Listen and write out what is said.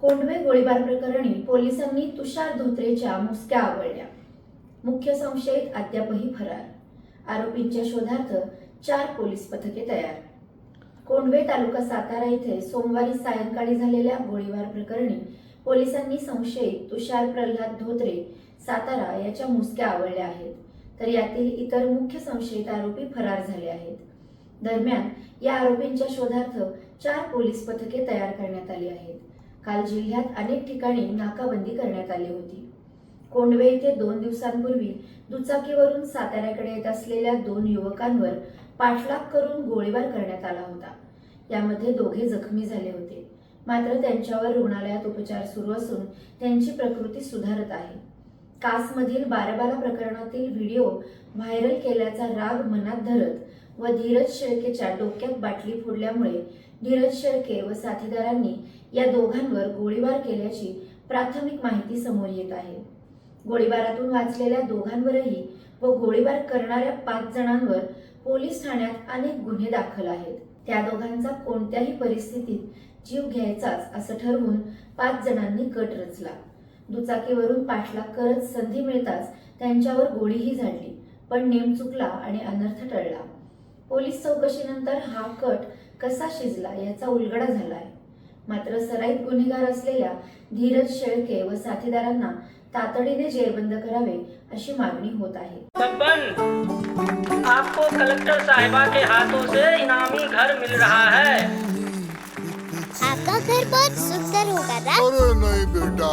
कोंडवे गोळीबार प्रकरणी पोलिसांनी तुषार धोत्रेच्या मुसक्या आवळल्या. मुख्य संशयित अद्यापही फरार. आरोपींच्या शोधार्थ चार पोलीस पथके तयार. कोंडवे तालुका सातारा येथे सोमवारी सायंकाळी झालेल्या गोळीबार प्रकरणी पोलिसांनी संशयित तुषार प्रल्हाद धोत्रे सातारा याच्या मुसक्या आवळल्या आहेत. तर यातील इतर मुख्य संशयित आरोपी फरार झाले आहेत. दरम्यान या आरोपींच्या शोधार्थ चार पोलीस पथके तयार करण्यात आली आहेत. काल जिल्ह्यात अनेक ठिकाणी नाकाबंदी करण्यात आली होती. कोंडवे येथे दोन दिवसांपूर्वी दुचाकीवरून साताऱ्याकडे येत असलेल्या दोन युवकांवर पाठलाग करून गोळीबार करण्यात आला होता. यामध्ये दोघे जखमी झाले होते. मात्र त्यांच्यावर रुग्णालयात उपचार सुरू असून त्यांची प्रकृती सुधारत आहे. कासमधील बाराबाला प्रकरणातील व्हिडिओ व्हायरल केल्याचा राग मनात धरत व धीरज शेळकेच्या डोक्यात बाटली फोडल्यामुळे धीरज शेळके व साथीदारांनी या दोघांवर गोळीबार केल्याची प्राथमिक माहिती समोर येत आहे. गोळीबारातून वाचलेल्या दोघांवरही व गोळीबार करणाऱ्या पाच जणांवर पोलीस ठाण्यात अनेक गुन्हे दाखल आहेत. त्या दोघांचा कोणत्याही परिस्थितीत जीव घ्यायचाच असं ठरवून पाच जणांनी गट रचला. दुचाकीवरून पाठलाग करत संधी मिळताच त्यांच्यावर गोळीही झाडली. पण नेम चुकला आणि अनर्थ टळला. पोलीस चौकशीनंतर हा कट कसा शिजला याचा उलगडा झालाय. मात्र सराईत गुन्हेगार असलेल्या धीरज शेळके व साथीदारांना तातडीने जेरबंद करावे अशी मागणी होत आहे. आपको कलेक्टर साहिबा के हाथों से इनामी घर मिल रहा है। आपका घर बहुत सुंदर होगा ना? अरे नहीं बेटा।